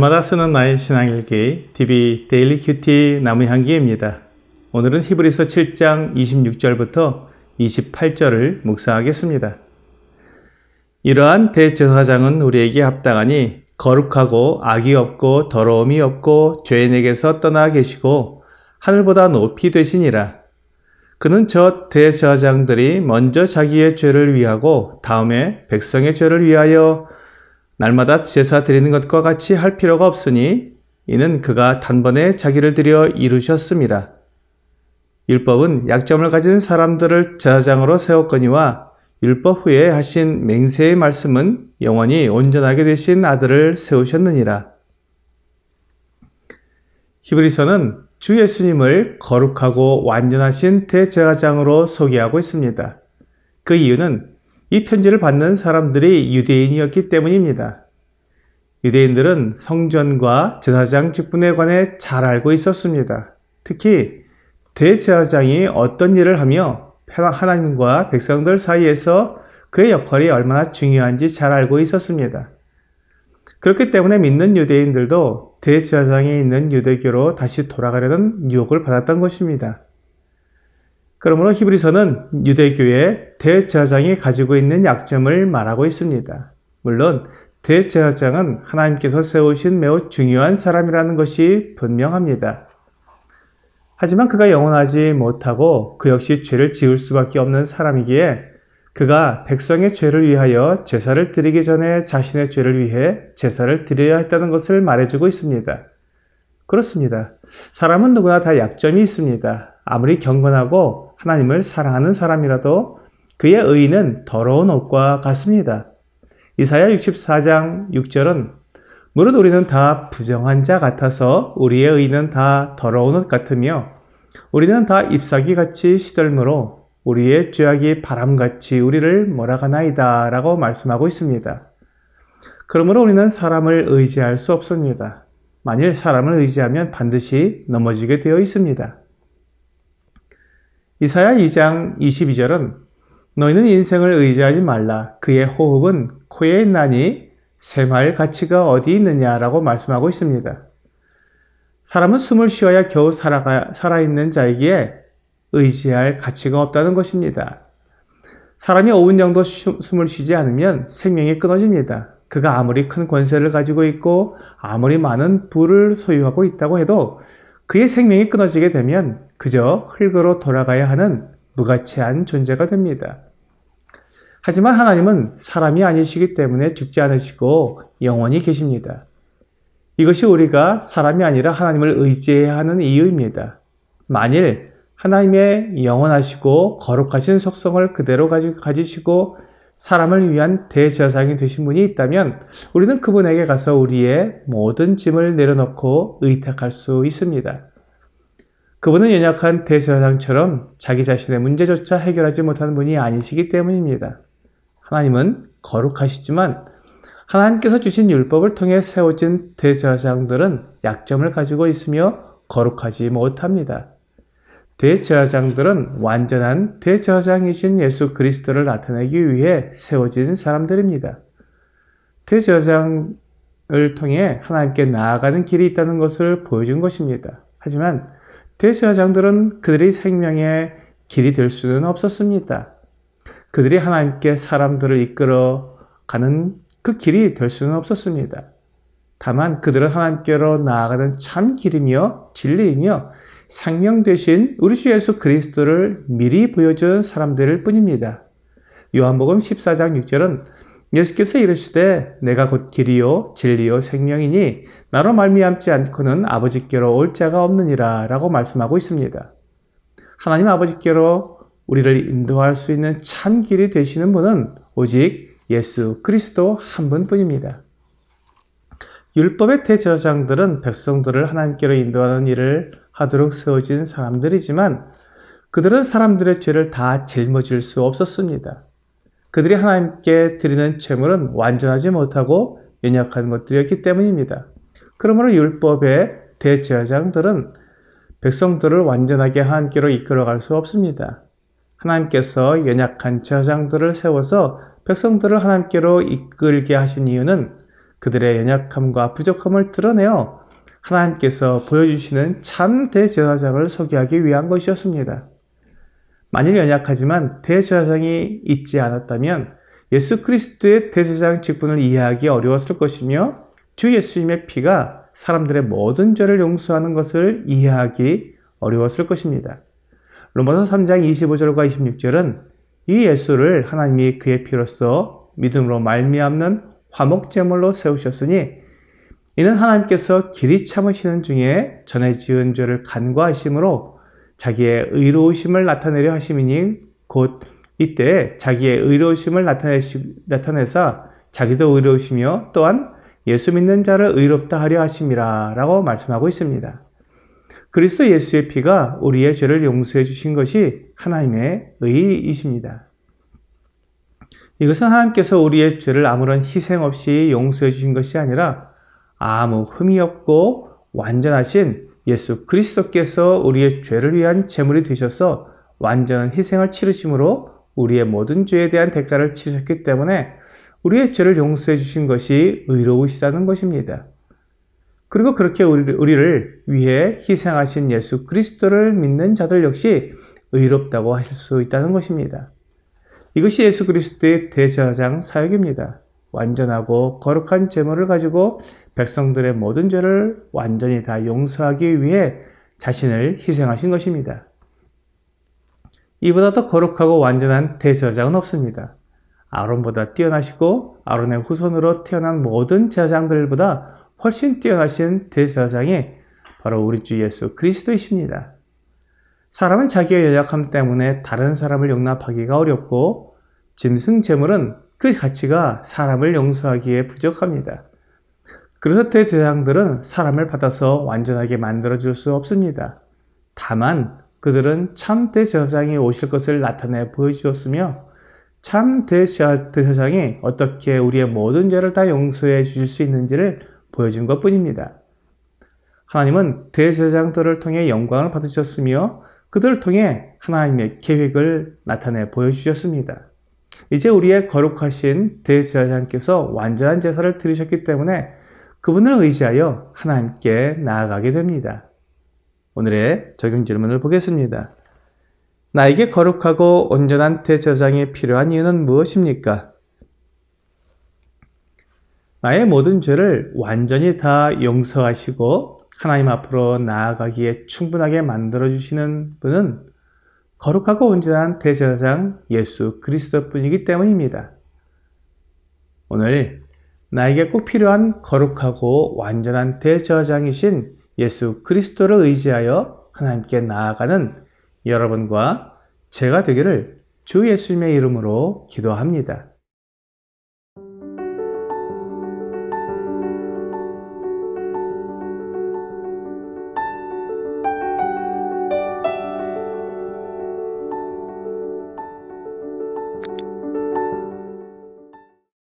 날마다 쓰는 나의 신앙일기 TV 데일리 큐티 나무향기입니다. 오늘은 히브리서 7장 26절부터 28절을 묵상하겠습니다. 이러한 대제사장은 우리에게 합당하니 거룩하고 악이 없고 더러움이 없고 죄인에게서 떠나 계시고 하늘보다 높이 되시니라. 그는 저 대제사장들이 먼저 자기의 죄를 위하고 다음에 백성의 죄를 위하여 날마다 제사 드리는 것과 같이 할 필요가 없으니 이는 그가 단번에 자기를 들여 이루셨습니다. 율법은 약점을 가진 사람들을 제사장으로 세웠거니와 율법 후에 하신 맹세의 말씀은 영원히 온전하게 되신 아들을 세우셨느니라. 히브리서는 주 예수님을 거룩하고 완전하신 대제사장으로 소개하고 있습니다. 그 이유는 이 편지를 받는 사람들이 유대인이었기 때문입니다. 유대인들은 성전과 제사장 직분에 관해 잘 알고 있었습니다. 특히 대제사장이 어떤 일을 하며 하나님과 백성들 사이에서 그의 역할이 얼마나 중요한지 잘 알고 있었습니다. 그렇기 때문에 믿는 유대인들도 대제사장이 있는 유대교로 다시 돌아가려는 유혹을 받았던 것입니다. 그러므로 히브리서는 유대교의 대제사장이 가지고 있는 약점을 말하고 있습니다. 물론 대제사장은 하나님께서 세우신 매우 중요한 사람이라는 것이 분명합니다. 하지만 그가 영원하지 못하고 그 역시 죄를 지을 수밖에 없는 사람이기에 그가 백성의 죄를 위하여 제사를 드리기 전에 자신의 죄를 위해 제사를 드려야 했다는 것을 말해주고 있습니다. 그렇습니다. 사람은 누구나 다 약점이 있습니다. 아무리 경건하고 하나님을 사랑하는 사람이라도 그의 의는 더러운 옷과 같습니다. 이사야 64장 6절은 무릇 우리는 다 부정한 자 같아서 우리의 의는 다 더러운 옷 같으며 우리는 다 잎사귀 같이 시들므로 우리의 죄악이 바람같이 우리를 몰아가나이다 라고 말씀하고 있습니다. 그러므로 우리는 사람을 의지할 수 없습니다. 만일 사람을 의지하면 반드시 넘어지게 되어 있습니다. 이사야 2장 22절은 너희는 인생을 의지하지 말라. 그의 호흡은 코에 있나니 쇠말 가치가 어디 있느냐라고 말씀하고 있습니다. 사람은 숨을 쉬어야 겨우 살아가, 살아있는 자이기에 의지할 가치가 없다는 것입니다. 사람이 5분 정도 숨을 쉬지 않으면 생명이 끊어집니다. 그가 아무리 큰 권세를 가지고 있고 아무리 많은 부를 소유하고 있다고 해도 그의 생명이 끊어지게 되면 그저 흙으로 돌아가야 하는 무가치한 존재가 됩니다. 하지만 하나님은 사람이 아니시기 때문에 죽지 않으시고 영원히 계십니다. 이것이 우리가 사람이 아니라 하나님을 의지해야 하는 이유입니다. 만일 하나님의 영원하시고 거룩하신 속성을 그대로 가지시고 사람을 위한 대제사장이 되신 분이 있다면 우리는 그분에게 가서 우리의 모든 짐을 내려놓고 의탁할 수 있습니다. 그분은 연약한 대제사장처럼 자기 자신의 문제조차 해결하지 못하는 분이 아니시기 때문입니다. 하나님은 거룩하시지만 하나님께서 주신 율법을 통해 세워진 대제사장들은 약점을 가지고 있으며 거룩하지 못합니다. 대제사장들은 완전한 대제사장이신 예수 그리스도를 나타내기 위해 세워진 사람들입니다. 대제사장을 통해 하나님께 나아가는 길이 있다는 것을 보여준 것입니다. 하지만 대제사장들은 그들이 생명의 길이 될 수는 없었습니다. 그들이 하나님께 사람들을 이끌어 가는 그 길이 될 수는 없었습니다. 다만 그들은 하나님께로 나아가는 참 길이며 진리이며 생명 되신 우리 주 예수 그리스도를 미리 보여준 사람들일 뿐입니다. 요한복음 14장 6절은 예수께서 이르시되 내가 곧 길이요 진리요 생명이니 나로 말미암지 않고는 아버지께로 올 자가 없느니라 라고 말씀하고 있습니다. 하나님 아버지께로 우리를 인도할 수 있는 참 길이 되시는 분은 오직 예수 그리스도 한 분뿐입니다. 율법의 대제사장들은 백성들을 하나님께로 인도하는 일을 하도록 세워진 사람들이지만 그들은 사람들의 죄를 다 짊어질 수 없었습니다. 그들이 하나님께 드리는 제물은 완전하지 못하고 연약한 것들이었기 때문입니다. 그러므로 율법의 대제사장들은 백성들을 완전하게 하나님께로 이끌어갈 수 없습니다. 하나님께서 연약한 제사장들을 세워서 백성들을 하나님께로 이끌게 하신 이유는 그들의 연약함과 부족함을 드러내어 하나님께서 보여주시는 참 대제사장을 소개하기 위한 것이었습니다. 만일 연약하지만 대제사장이 있지 않았다면 예수 그리스도의 대제사장 직분을 이해하기 어려웠을 것이며 주 예수님의 피가 사람들의 모든 죄를 용서하는 것을 이해하기 어려웠을 것입니다. 로마서 3장 25절과 26절은 이 예수를 하나님이 그의 피로써 믿음으로 말미암는 화목 제물로 세우셨으니 이는 하나님께서 길이 참으시는 중에 전에 지은 죄를 간과하심으로 자기의 의로우심을 나타내려 하심이니 곧 이때 자기의 의로우심을 나타내시, 나타내사 자기도 의로우시며 또한 예수 믿는 자를 의롭다 하려 하심이라 라고 말씀하고 있습니다. 그리스도 예수의 피가 우리의 죄를 용서해 주신 것이 하나님의 의이십니다. 이것은 하나님께서 우리의 죄를 아무런 희생 없이 용서해 주신 것이 아니라 아무 흠이 없고 완전하신 예수 그리스도께서 우리의 죄를 위한 제물이 되셔서 완전한 희생을 치르심으로 우리의 모든 죄에 대한 대가를 치르셨기 때문에 우리의 죄를 용서해 주신 것이 의로우시다는 것입니다. 그리고 그렇게 우리를 위해 희생하신 예수 그리스도를 믿는 자들 역시 의롭다고 하실 수 있다는 것입니다. 이것이 예수 그리스도의 대제사장 사역입니다. 완전하고 거룩한 제물을 가지고 백성들의 모든 죄를 완전히 다 용서하기 위해 자신을 희생하신 것입니다. 이보다 더 거룩하고 완전한 대제사장은 없습니다. 아론보다 뛰어나시고 아론의 후손으로 태어난 모든 제사장들보다 훨씬 뛰어나신 대제사장이 바로 우리 주 예수 그리스도이십니다. 사람은 자기의 연약함 때문에 다른 사람을 용납하기가 어렵고 짐승 재물은 그 가치가 사람을 용서하기에 부족합니다. 그래서 대제사장들은 사람을 받아서 완전하게 만들어 줄 수 없습니다. 다만 그들은 참 대제사장이 오실 것을 나타내 보여주었으며 참 대제사장이 어떻게 우리의 모든 죄를 다 용서해 주실 수 있는지를 보여준 것 뿐입니다. 하나님은 대제사장들을 통해 영광을 받으셨으며 그들을 통해 하나님의 계획을 나타내 보여주셨습니다. 이제 우리의 거룩하신 대제사장께서 완전한 제사를 드리셨기 때문에 그분을 의지하여 하나님께 나아가게 됩니다. 오늘의 적용 질문을 보겠습니다. 나에게 거룩하고 온전한 대제사장이 필요한 이유는 무엇입니까? 나의 모든 죄를 완전히 다 용서하시고 하나님 앞으로 나아가기에 충분하게 만들어 주시는 분은 거룩하고 온전한 대제사장 예수 그리스도뿐이기 때문입니다. 오늘 나에게 꼭 필요한 거룩하고 완전한 대제사장이신 예수 그리스도를 의지하여 하나님께 나아가는 여러분과 제가 되기를 주 예수님의 이름으로 기도합니다.